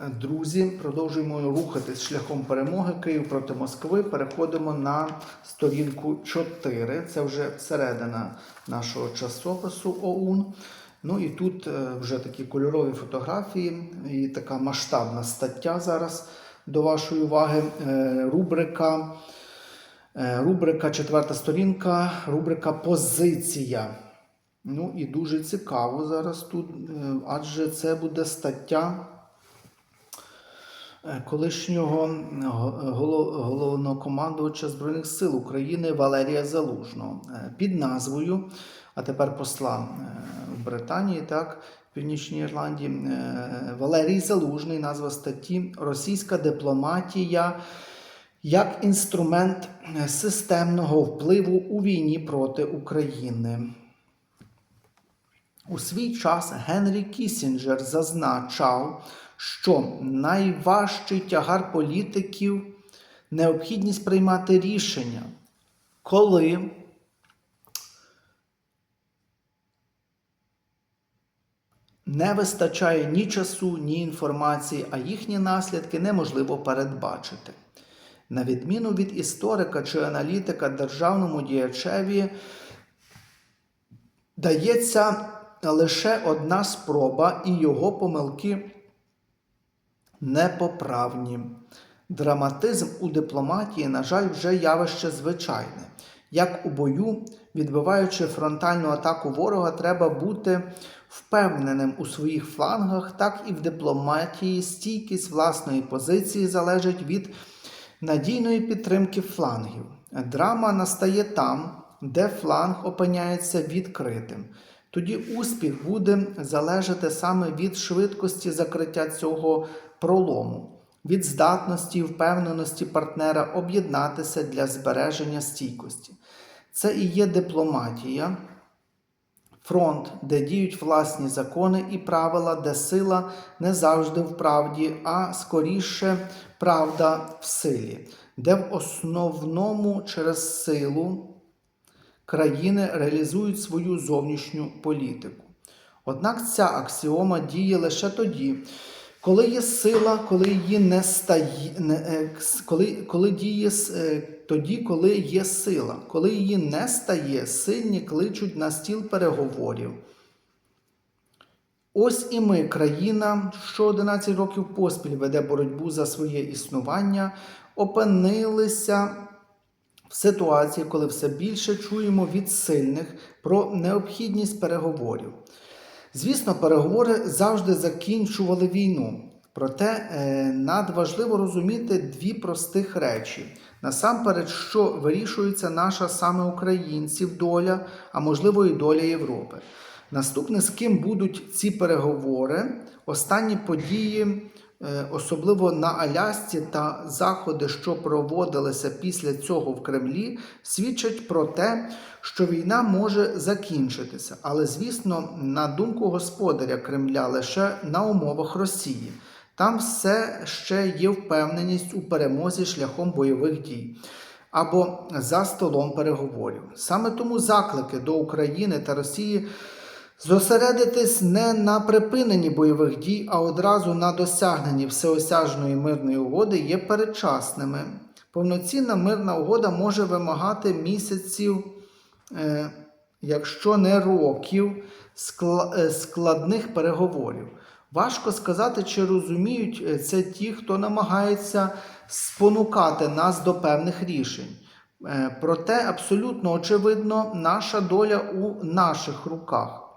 Друзі, продовжуємо рухатись шляхом перемоги Київ проти Москви. Переходимо на сторінку 4. Це вже середина нашого часопису ОУН. Ну і тут е, вже такі кольорові фотографії і така масштабна стаття зараз до вашої уваги. Е, Рубрика, е, рубрика четверта сторінка, рубрика Позиція. Ну і дуже цікаво зараз тут, адже це буде стаття колишнього го- голо- головнокомандувача Збройних сил України Валерія Залужного е, під назвою, а тепер посла е, в Британії, так, в Північній Ірландії, е, Валерій Залужний, назва статті Російська дипломатія як інструмент е, системного впливу у війні проти України. У свій час Генрі Кісінджер зазначав, що найважчий тягар політиків необхідність приймати рішення, коли не вистачає ні часу, ні інформації, а їхні наслідки неможливо передбачити. На відміну від історика чи аналітика державному діячеві дається лише одна спроба, і його помилки непоправні. Драматизм у дипломатії, на жаль, вже явище звичайне. Як у бою, відбиваючи фронтальну атаку ворога, треба бути впевненим у своїх флангах, так і в дипломатії стійкість власної позиції залежить від надійної підтримки флангів. Драма настає там, де фланг опиняється відкритим. Тоді успіх буде залежати саме від швидкості закриття цього пролому, від здатності і впевненості партнера об'єднатися для збереження стійкості. Це і є дипломатія, фронт, де діють власні закони і правила, де сила не завжди в правді, а скоріше правда в силі, де в основному через силу країни реалізують свою зовнішню політику. Однак ця аксіома діє лише тоді, коли є сила, коли її не стає, не, е, коли, коли діє е, тоді, коли є сила, коли її не стає, сильні кличуть на стіл переговорів. Ось і ми, країна, що 11 років поспіль веде боротьбу за своє існування, опинилися в ситуації, коли все більше чуємо від сильних про необхідність переговорів. Звісно, переговори завжди закінчували війну. Проте е, надважливо розуміти дві простих речі. Насамперед, що вирішується наша саме українців доля, а можливо і доля Європи. Наступне, з ким будуть ці переговори, останні події, особливо на Алясці та заходи, що проводилися після цього в Кремлі, свідчать про те, що війна може закінчитися. Але, звісно, на думку господаря Кремля, лише на умовах Росії. Там все ще є впевненість у перемозі шляхом бойових дій або за столом переговорів. Саме тому заклики до України та Росії зосередитись не на припиненні бойових дій, а одразу на досягненні всеосяжної мирної угоди є передчасними. Повноцінна мирна угода може вимагати місяців, е, якщо не років, е, складних переговорів. Важко сказати, чи розуміють е, це ті, хто намагається спонукати нас до певних рішень. Проте абсолютно очевидно, наша доля у наших руках.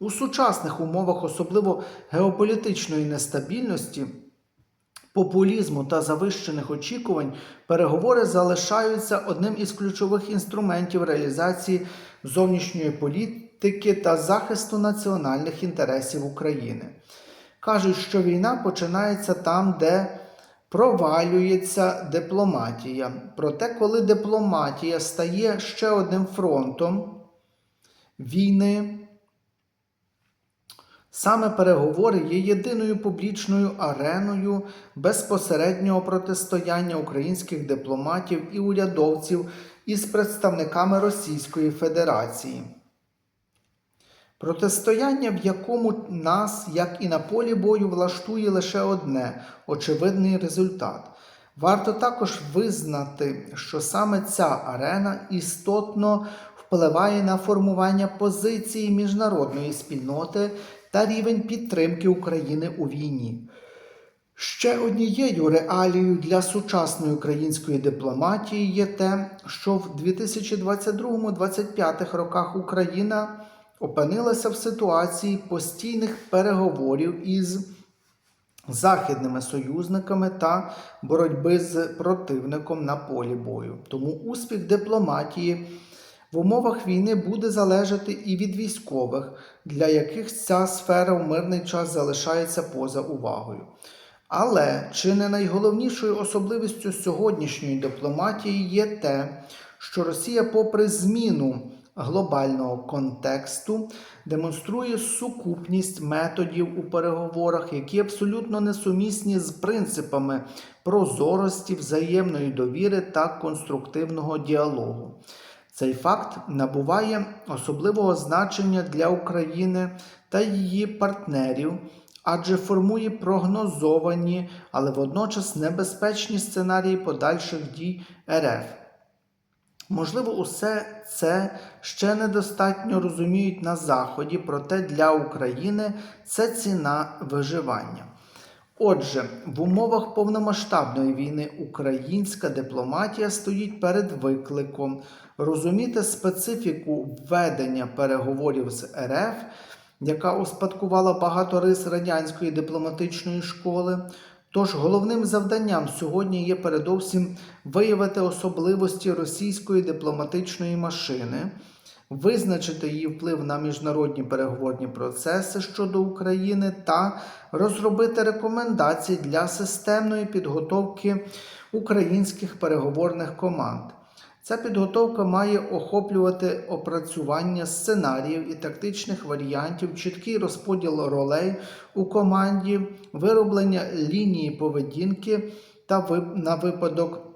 У сучасних умовах, особливо геополітичної нестабільності, популізму та завищених очікувань, переговори залишаються одним із ключових інструментів реалізації зовнішньої політики та захисту національних інтересів України. Кажуть, що війна починається там, де провалюється дипломатія. Проте, коли дипломатія стає ще одним фронтом війни, Саме переговори є єдиною публічною ареною безпосереднього протистояння українських дипломатів і урядовців із представниками Російської Федерації. Протистояння, в якому нас, як і на полі бою, влаштує лише одне очевидний результат. Варто також визнати, що саме ця арена істотно впливає на формування позиції міжнародної спільноти та рівень підтримки України у війні. Ще однією реалією для сучасної української дипломатії є те, що в 2022-2025 роках Україна опинилася в ситуації постійних переговорів із західними союзниками та боротьби з противником на полі бою. Тому успіх дипломатії в умовах війни буде залежати і від військових, для яких ця сфера в мирний час залишається поза увагою. Але чи не найголовнішою особливістю сьогоднішньої дипломатії є те, що Росія, попри зміну глобального контексту, демонструє сукупність методів у переговорах, які абсолютно несумісні з принципами прозорості, взаємної довіри та конструктивного діалогу. Цей факт набуває особливого значення для України та її партнерів, адже формує прогнозовані, але водночас небезпечні сценарії подальших дій РФ. Можливо, усе це ще недостатньо розуміють на Заході, проте для України це ціна виживання. Отже, в умовах повномасштабної війни українська дипломатія стоїть перед викликом розуміти специфіку ведення переговорів з РФ, яка успадкувала багато рис радянської дипломатичної школи. Тож головним завданням сьогодні є передовсім виявити особливості російської дипломатичної машини, визначити її вплив на міжнародні переговорні процеси щодо України та розробити рекомендації для системної підготовки українських переговорних команд. Ця підготовка має охоплювати опрацювання сценаріїв і тактичних варіантів, чіткий розподіл ролей у команді, вироблення лінії поведінки та на випадок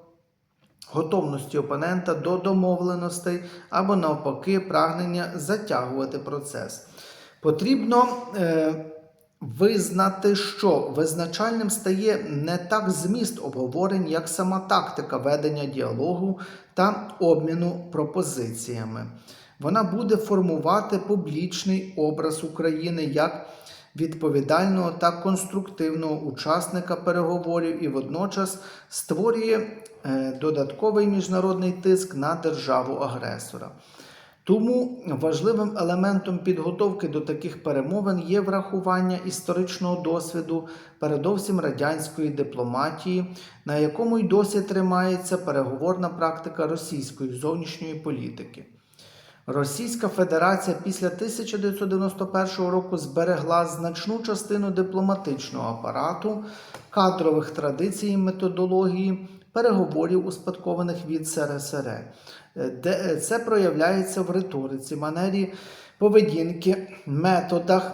готовності опонента до домовленостей або навпаки прагнення затягувати процес. Потрібно е, визнати, що визначальним стає не так зміст обговорень, як сама тактика ведення діалогу та обміну пропозиціями. Вона буде формувати публічний образ України як відповідального та конструктивного учасника переговорів і водночас створює е, додатковий міжнародний тиск на державу-агресора. Тому важливим елементом підготовки до таких перемовин є врахування історичного досвіду, передовсім радянської дипломатії, на якому й досі тримається переговорна практика російської зовнішньої політики. Російська Федерація після 1991 року зберегла значну частину дипломатичного апарату, кадрових традицій і методології, переговорів, успадкованих від СРСР. Де це проявляється в риториці, манері поведінки, методах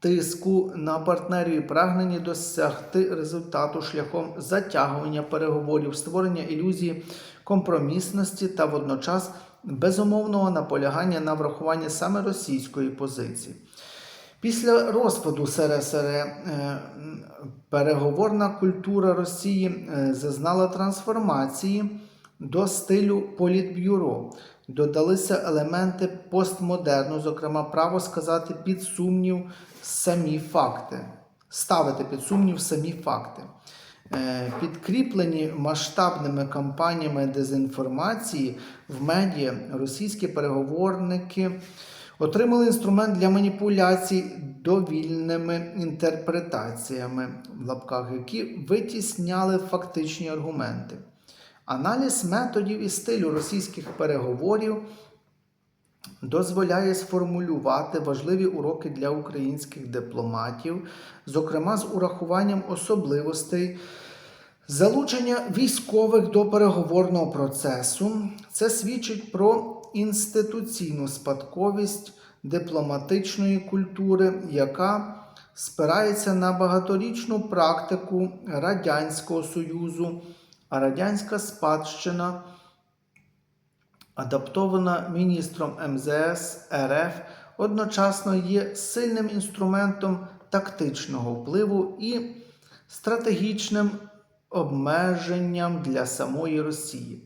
тиску на партнерів і прагненні досягти результату шляхом затягування переговорів, створення ілюзії компромісності та водночас безумовного наполягання на врахування саме російської позиції. Після розпаду СРСР е, переговорна культура Росії е, зазнала трансформації до стилю політбюро. Додалися елементи постмодерну, зокрема, право сказати під сумнів самі факти, ставити під сумнів самі факти. Е, підкріплені масштабними кампаніями дезінформації в медіа російські переговорники отримали інструмент для маніпуляцій довільними інтерпретаціями, в лапках, які витісняли фактичні аргументи. Аналіз методів і стилю російських переговорів дозволяє сформулювати важливі уроки для українських дипломатів, зокрема з урахуванням особливостей. Залучення військових до переговорного процесу це свідчить про інституційну спадковість дипломатичної культури, яка спирається на багаторічну практику Радянського Союзу, а радянська спадщина адаптована міністром МЗС РФ одночасно є сильним інструментом тактичного впливу і стратегічним обмеженням для самої Росії.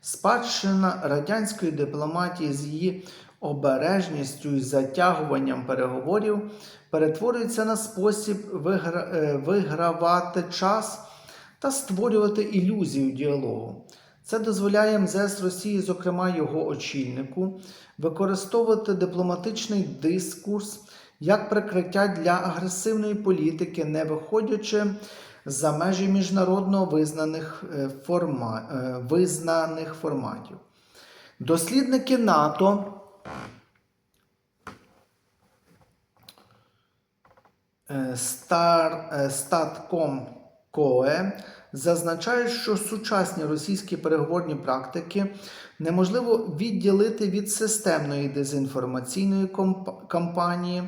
Спадщина радянської дипломатії з її обережністю і затягуванням переговорів перетворюється на спосіб вигра... е, вигравати час та створювати ілюзію діалогу. Це дозволяє МЗС Росії, зокрема його очільнику, використовувати дипломатичний дискурс як прикриття для агресивної політики, не виходячи за межі міжнародно визнаних, е, форма... е, визнаних форматів. Дослідники НАТО Статком КОЕ зазначають, що сучасні російські переговорні практики неможливо відділити від системної дезінформаційної кампанії.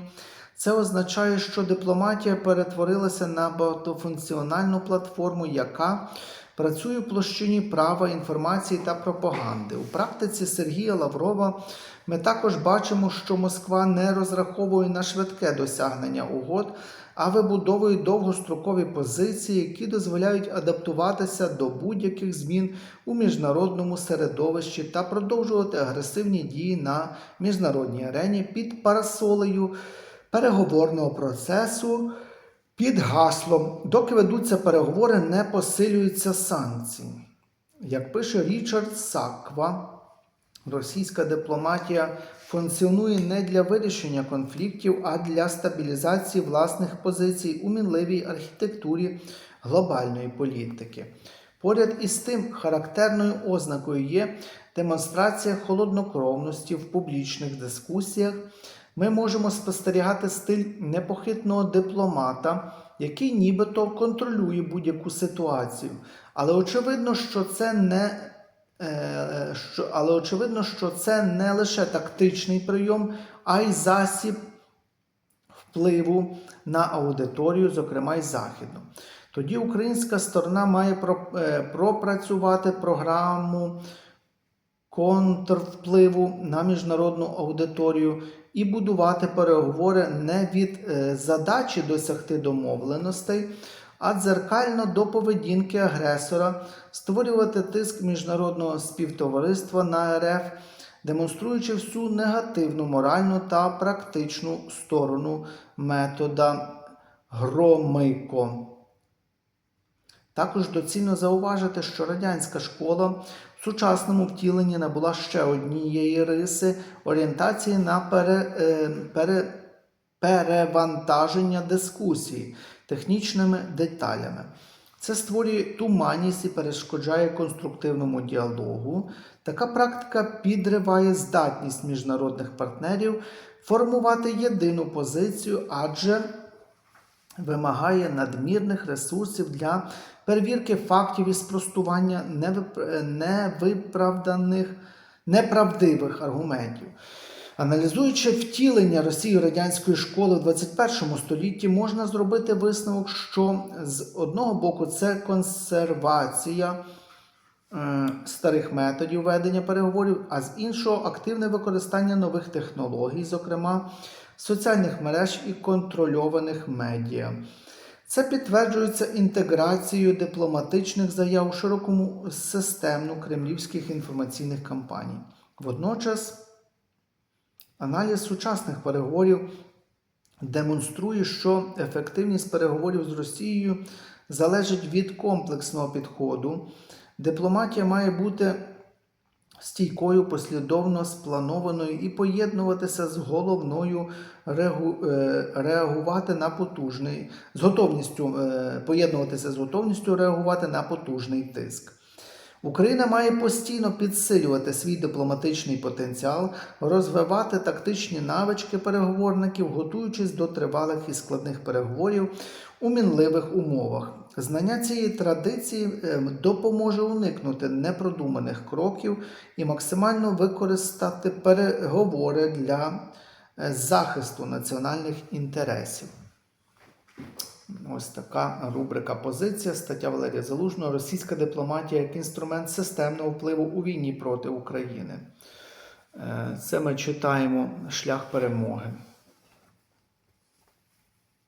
Це означає, що дипломатія перетворилася на багатофункціональну платформу, яка працює в площині права, інформації та пропаганди. У практиці Сергія Лаврова ми також бачимо, що Москва не розраховує на швидке досягнення угод, а вибудовує довгострокові позиції, які дозволяють адаптуватися до будь-яких змін у міжнародному середовищі та продовжувати агресивні дії на міжнародній арені під парасолею переговорного процесу під гаслом, доки ведуться переговори, не посилюються санкції. Як пише Річард Саква, російська дипломатія функціонує не для вирішення конфліктів, а для стабілізації власних позицій у мінливій архітектурі глобальної політики. Поряд із тим, характерною ознакою є демонстрація холоднокровності в публічних дискусіях. Ми можемо спостерігати стиль непохитного дипломата, який нібито контролює будь-яку ситуацію. Але очевидно, що це не але очевидно, що це не лише тактичний прийом, а й засіб впливу на аудиторію, зокрема й західну. Тоді українська сторона має е, пропрацювати програму контрвпливу на міжнародну аудиторію і будувати переговори не від е, задачі досягти домовленостей, а дзеркально до поведінки агресора, створювати тиск міжнародного співтовариства на РФ, демонструючи всю негативну моральну та практичну сторону метода Громико. Також доцільно зауважити, що радянська школа в сучасному втіленні набула ще однієї риси орієнтації на пере, е, пере, перевантаження дискусії технічними деталями. Це створює туманність і перешкоджає конструктивному діалогу. Така практика підриває здатність міжнародних партнерів формувати єдину позицію, адже вимагає надмірних ресурсів для перевірки фактів і спростування невиправданих, неправдивих аргументів. Аналізуючи втілення Росії радянської школи в 21 столітті, можна зробити висновок, що з одного боку це консервація е, старих методів ведення переговорів, а з іншого активне використання нових технологій, зокрема соціальних мереж і контрольованих медіа. Це підтверджується інтеграцією дипломатичних заяв у широкому системну кремлівських інформаційних кампаній. Водночас аналіз сучасних переговорів демонструє, що ефективність переговорів з Росією залежить від комплексного підходу. Дипломатія має бути стійкою, послідовно спланованою і поєднуватися з головною регу- е, реагувати на потужний, з готовністю е, поєднуватися з готовністю реагувати на потужний тиск. Україна має постійно підсилювати свій дипломатичний потенціал, розвивати тактичні навички переговорників, готуючись до тривалих і складних переговорів у мінливих умовах. Знання цієї традиції е, допоможе уникнути непродуманих кроків і максимально використати переговори для е, захисту національних інтересів. Ось така рубрика позиція. Стаття Валерія Залужного. Російська дипломатія як інструмент системного впливу у війні проти України. Е, Це ми читаємо шлях перемоги.